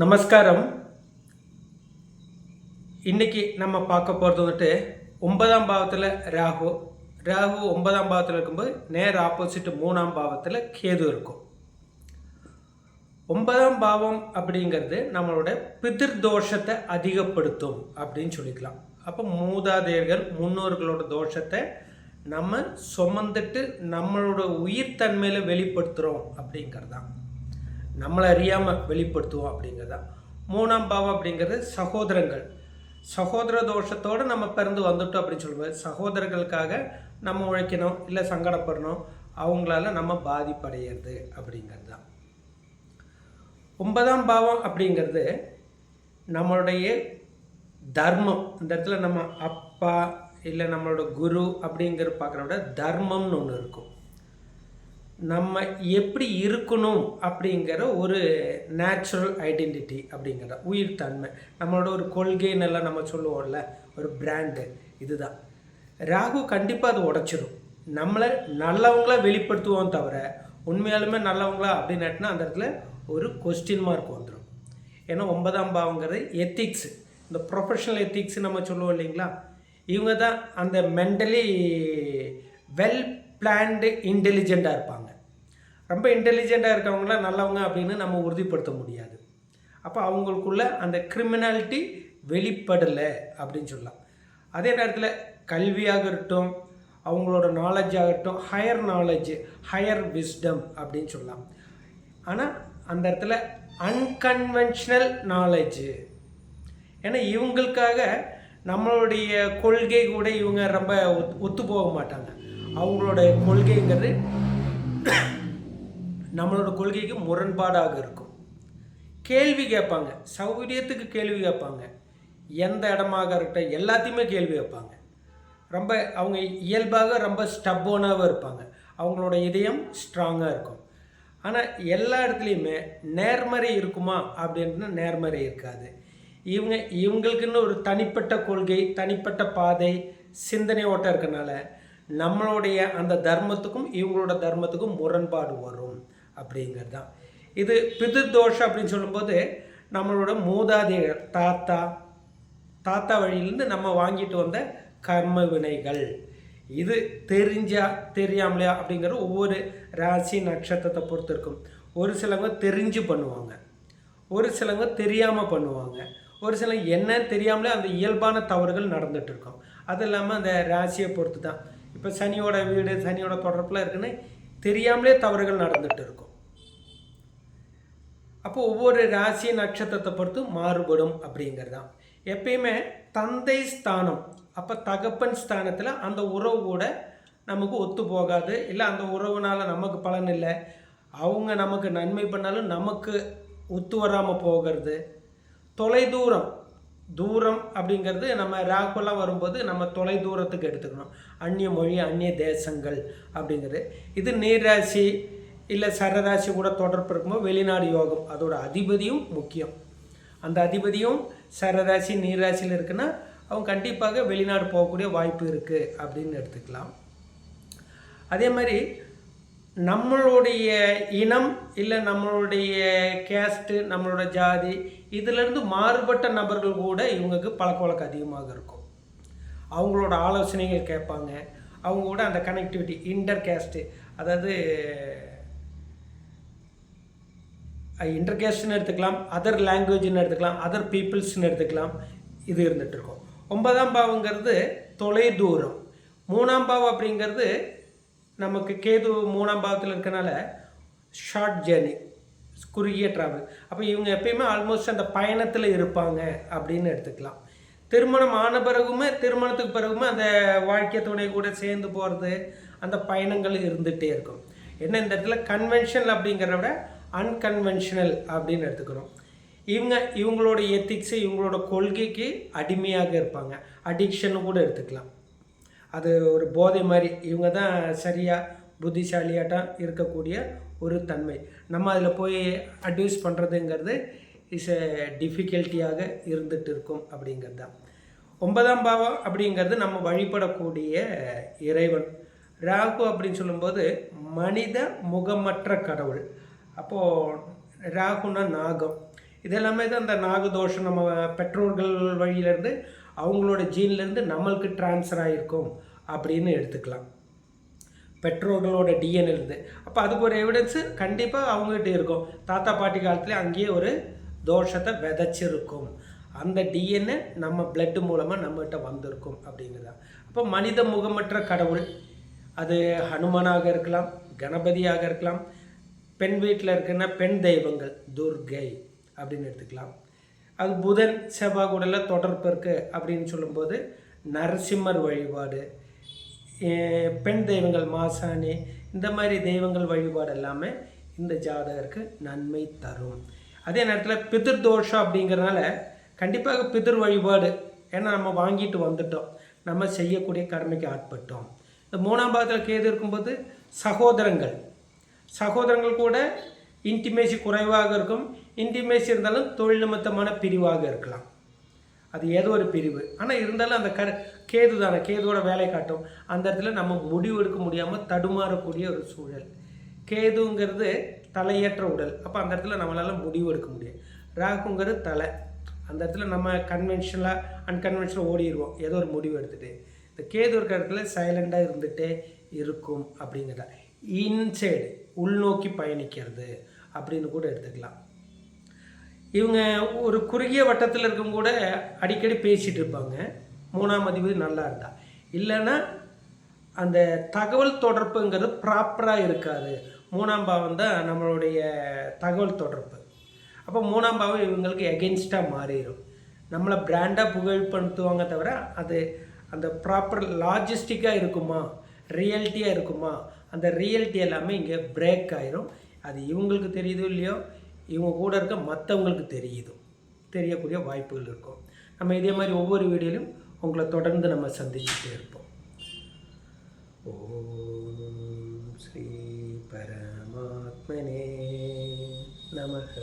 நமஸ்காரம். இன்னைக்கு நம்ம பார்க்க போகிறது வந்துட்டு ஒன்பதாம் பாவத்தில் ராகு. ராகு ஒன்பதாம் பாவத்தில் இருக்கும்போது நேர் ஆப்போசிட் மூணாம் பாவத்தில் கேது இருக்கும். ஒன்பதாம் பாவம் அப்படிங்கிறது நம்மளோட பிதிர் தோஷத்தை அதிகப்படுத்தும் அப்படின்னு சொல்லிக்கலாம். அப்போ மூதாதையர்கள் முன்னோர்களோட தோஷத்தை நம்ம சுமந்துட்டு நம்மளோட உயிர் தன்மையில் வெளிப்படுத்துகிறோம் அப்படிங்கிறது தான் நம்மளை அறியாமல் வெளிப்படுத்துவோம் அப்படிங்கிறது. தான் மூணாம் பாவம் அப்படிங்கிறது சகோதரங்கள். சகோதர தோஷத்தோடு நம்ம பிறந்து வந்துட்டோம் அப்படின்னு சொல்லும்போது சகோதரர்களுக்காக நம்ம உழைக்கணும் இல்லை சங்கடப்படணும் அவங்களால நம்ம பாதிப்படைகிறது அப்படிங்கிறது தான் ஒன்பதாம் பாவம் அப்படிங்கிறது நம்மளுடைய தர்மம். இந்த இடத்துல நம்ம அப்பா இல்லை நம்மளோட குரு அப்படிங்கிற பார்க்குற விட தர்மம்னு ஒன்று இருக்கும். நம்ம எப்படி இருக்கணும் அப்படிங்கிற ஒரு நேச்சுரல் ஐடென்டிட்டி அப்படிங்கிற உயிர் தன்மை. நம்மளோட ஒரு கொள்கைன்னு எல்லாம் நம்ம சொல்லுவோம்ல ஒரு பிராண்டு இதுதான். ராகு கண்டிப்பாக அது உடச்சிடும் நம்மளை நல்லவங்கள வெளிப்படுத்துவோம் தவிர உண்மையாலுமே நல்லவங்களா அப்படின்னு அந்த இடத்துல ஒரு கொஸ்டின் மார்க் வந்துடும் ஏன்னா ஒன்பதாம் பாவங்கிறது எத்திக்ஸ் இந்த ப்ரொஃபஷனல் எத்திக்ஸ் நம்ம சொல்லுவோம் இல்லைங்களா? இவங்க தான் அந்த மென்டலி வெல் பிளான்டு இன்டெலிஜெண்ட்டாக இருப்பாங்க. ரொம்ப இன்டெலிஜெண்ட்டாக இருக்கவங்களாம் நல்லவங்க அப்படின்னு நம்ம உறுதிப்படுத்த முடியாது. அப்போ அவங்களுக்குள்ள அந்த கிரிமினாலிட்டி வெளிப்படலை அப்படின்னு சொல்லலாம். அதே நேரத்தில் கல்வியாக இருக்கட்டும் அவங்களோட நாலேஜ் ஆகட்டும் ஹையர் நாலேஜ் ஹையர் விஸ்டம் அப்படின்னு சொல்லலாம். ஆனால் அந்த இடத்துல அன்கன்வென்ஷனல் நாலேஜ் ஏன்னா இவங்களுக்காக நம்மளுடைய கொள்கை கூட இவங்க ரொம்ப ஒத்து போக மாட்டாங்க. அவங்களோட கொள்கைங்கிறது நம்மளோட கொள்கைக்கு முரண்பாடாக இருக்கும். கேள்வி கேட்பாங்க. சௌகரியத்துக்கு கேள்வி கேட்பாங்க. எந்த இடமாக இருக்கட்டும் எல்லாத்தையுமே கேள்வி கேட்பாங்க. ரொம்ப அவங்க இயல்பாக ரொம்ப ஸ்டப்போனாகவும் இருப்பாங்க. அவங்களோட இதயம் ஸ்ட்ராங்காக இருக்கும். ஆனால் எல்லா இடத்துலையுமே நேர்மறை இருக்குமா அப்படின்னா நேர்மறை இருக்காது. இவங்க இவங்களுக்குன்னு ஒரு தனிப்பட்ட கொள்கை தனிப்பட்ட பாதை சிந்தனை ஓட்டம் இருக்கனால நம்மளுடைய அந்த தர்மத்துக்கும் இவங்களோட தர்மத்துக்கும் முரண்பாடு வரும். அப்படிங்கிறது தான் இது பிதிர்தோஷம் அப்படின்னு சொல்லும்போது நம்மளோட மூதாதையர் தாத்தா தாத்தா வழியிலேருந்து நம்ம வாங்கிட்டு வந்த கர்ம வினைகள். இது தெரிஞ்சா தெரியாமலையா அப்படிங்கிற ஒவ்வொரு ராசி நட்சத்திரத்தை பொறுத்து இருக்கும். ஒரு சிலவங்க தெரிஞ்சு பண்ணுவாங்க. ஒரு சிலவங்க தெரியாமல் பண்ணுவாங்க. ஒரு சில என்ன தெரியாமலே அந்த இயல்பான தவறுகள் நடந்துட்டு இருக்கும். அது இல்லாமல் அந்த ராசியை பொறுத்து தான் இப்போ சனியோட வீடு சனியோட தொடர்பில் இருக்குன்னு தெரியாமலே தவறுகள் நடந்துட்டு இருக்கும். அப்போ ஒவ்வொரு ராசி நட்சத்திரத்தை பொறுத்து மாறுபடும் அப்படிங்கிறது தான் எப்பயுமே தந்தை ஸ்தானம் அப்போ தகப்பன் ஸ்தானத்தில் அந்த உறவு கூட நமக்கு ஒத்து போகாது. இல்லை அந்த உறவுனால நமக்கு பலன் இல்லை. அவங்க நமக்கு நன்மை பண்ணாலும் நமக்கு ஒத்து வராமல் போகிறது. தொலைதூரம் தூரம் அப்படிங்கிறது நம்ம ராகுலாம் வரும்போது நம்ம தொலை தூரத்துக்கு எடுத்துக்கணும். அந்நிய மொழி அந்நிய தேசங்கள் அப்படிங்கிறது. இது நீராசி இல்லை சரராசி கூட தொடர்பு இருக்கும்போது வெளிநாடு யோகம். அதோட அதிபதியும் முக்கியம். அந்த அதிபதியும் சரராசி நீராசியில் இருக்குன்னா அவங்க கண்டிப்பாக வெளிநாடு போகக்கூடிய வாய்ப்பு இருக்குது அப்படின்னு எடுத்துக்கலாம். அதே மாதிரி நம்மளுடைய இனம் இல்லை நம்மளுடைய கேஸ்ட்டு நம்மளோட ஜாதி இதிலிருந்து மாறுபட்ட நபர்கள் கூட இவங்களுக்கு பழக்க வழக்கம் அதிகமாக இருக்கும். அவங்களோட ஆலோசனைகள் கேட்பாங்க. அவங்க கூட அந்த கனெக்டிவிட்டி இன்டர் கேஸ்ட்டு அதாவது இன்டர் எடுத்துக்கலாம் அதர் லாங்குவேஜ்னு எடுத்துக்கலாம் அதர் பீப்புள்ஸ்னு எடுத்துக்கலாம் இது இருந்துகிட்ருக்கோம் ஒன்பதாம் பாவங்கிறது தொலை தூரம். மூணாம் பாவம் அப்படிங்கிறது நமக்கு கேது மூணாம் பாவத்தில் இருக்கனால ஷார்ட் ஜேர்னி குறுகிய ட்ராவல் அப்போ இவங்க எப்பயுமே ஆல்மோஸ்ட் அந்த பயணத்தில் இருப்பாங்க அப்படின்னு எடுத்துக்கலாம். திருமணம் ஆன பிறகுமே திருமணத்துக்கு பிறகுமே அந்த வாழ்க்கை துணை கூட சேர்ந்து போகிறது அந்த பயணங்கள் இருந்துகிட்டே இருக்கும். என்ன இந்த இடத்துல கன்வென்ஷன் அப்படிங்கிறத விட அன்கன்வென்ஷனல் அப்படின்னு எடுத்துக்கிறோம். இவங்க இவங்களோட எத்திக்ஸு இவங்களோட கொள்கைக்கு அடிமையாக இருப்பாங்க. அடிக்ஷன்னு கூட எடுத்துக்கலாம். அது ஒரு போதை மாதிரி. இவங்க தான் சரியாக புத்திசாலியாட்டம் இருக்கக்கூடிய ஒரு தன்மை. நம்ம அதில் போய் அட்வைஸ் பண்ணுறதுங்கிறது இஸ் எ டிஃபிகல்ட்டியாக இருந்துகிட்டு இருக்கும் அப்படிங்கிறது தான். ஒன்பதாம் பாவம் அப்படிங்கிறது நம்ம வழிபடக்கூடிய இறைவன். ராகு அப்படின்னு சொல்லும்போது மனித முகமற்ற கடவுள். அப்போது ராகுனா நாகம். இதெல்லாமே தான் அந்த நாகதோஷம் நம்ம பெற்றோர்கள் வழியிலேருந்து அவங்களோட ஜீன்லேருந்து நம்மளுக்கு ட்ரான்ஸ்ஃபர் ஆகிருக்கும் அப்படின்னு எடுத்துக்கலாம். பெற்றோர்களோட டிஎன்ஏலேருந்து அப்போ அதுக்கு ஒரு எவிடன்ஸு கண்டிப்பாக அவங்ககிட்ட இருக்கும். தாத்தா பாட்டி காலத்துல அங்கேயே ஒரு தோஷத்தை விதைச்சிருக்கும். அந்த டிஎன்ஏ நம்ம பிளட்டு மூலமாக நம்மகிட்ட வந்திருக்கும் அப்படிங்கிறதா. அப்போ மனித முகமற்ற கடவுள் அது ஹனுமனாக இருக்கலாம் கணபதியாக இருக்கலாம் பெண் வீட்டில் இருக்குன்னா பெண் தெய்வங்கள் துர்கை அப்படின்னு எடுத்துக்கலாம். அது புதன் செவ்வாய் கூடல தொடர்பு இருக்குது அப்படின்னு சொல்லும்போது நரசிம்மர் வழிபாடு பெண் தெய்வங்கள் மாசாணி இந்த மாதிரி தெய்வங்கள் வழிபாடு எல்லாமே இந்த ஜாதகருக்கு நன்மை தரும். அதே நேரத்தில் பிதிர் தோஷம் அப்படிங்கிறனால கண்டிப்பாக பிதிர் வழிபாடு ஏன்னா நம்ம வாங்கிட்டு வந்துட்டோம். நம்ம செய்யக்கூடிய கடமைக்கு ஆட்பட்டோம். இந்த மூணாம் பாகத்தில் கேது இருக்கும்போது சகோதரங்கள் சகோதரங்கள் கூட இன்டிமேசி குறைவாக இருக்கும். இன்டிமேசி இருந்தாலும் தொழில் நிமித்தமான பிரிவாக இருக்கலாம். அது ஏதோ ஒரு பிரிவு. ஆனால் இருந்தாலும் அந்த க கேது தானே கேதுவோட வேலை காட்டும். அந்த இடத்துல நம்ம முடிவு எடுக்க முடியாமல் தடுமாறக்கூடிய ஒரு சூழல். கேதுங்கிறது தலையற்ற உடல். அப்போ அந்த இடத்துல நம்மளால் முடிவு எடுக்க முடியும் ராகுங்கிறது தலை. அந்த இடத்துல நம்ம கன்வென்ஷனலாக அன்கன்வென்ஷனலாக ஓடிடுவோம் ஏதோ ஒரு முடிவு எடுத்துகிட்டு இந்த கேது இருக்கிற இடத்துல சைலண்டாக இருந்துகிட்டே இருக்கும் அப்படிங்கிறத. இன்சைடு உள்நோக்கி பயணிக்கிறது அப்படின்னு கூட எடுத்துக்கலாம். இவங்க ஒரு குறுகிய வட்டத்தில் இருக்கும் கூட அடிக்கடி பேசிகிட்டு இருப்பாங்க. மூணாம் அதிபதி நல்லா இருந்தா. இல்லைன்னா அந்த தகவல் தொடர்புங்கிறது ப்ராப்பராக இருக்காது. மூணாம் பாவம் தான் நம்மளுடைய தகவல் தொடர்பு. அப்போ மூணாம் பாவம் இவங்களுக்கு எகென்ஸ்டாக மாறிடும் நம்மளை பிராண்டாக புகழ்படுத்துவாங்க தவிர அது அந்த ப்ராப்பர் லாஜிஸ்டிக்காக இருக்குமா? ரியாலிட்டியாக இருக்குமா? அந்த ரியாலிட்டி எல்லாமே இங்கே பிரேக் ஆயிரும். அது இவங்களுக்கு தெரியுதோ இல்லையோ இவங்க கூட இருக்க மற்றவங்களுக்கு தெரியுதோ? தெரியக்கூடிய வாய்ப்புகள் இருக்கும். நம்ம இதே மாதிரி ஒவ்வொரு வீடியோலையும் உங்களை தொடர்ந்து நம்ம சந்திச்சுட்டே இருப்போம். ஓம் ஸ்ரீ பரமாத்மனே நமக.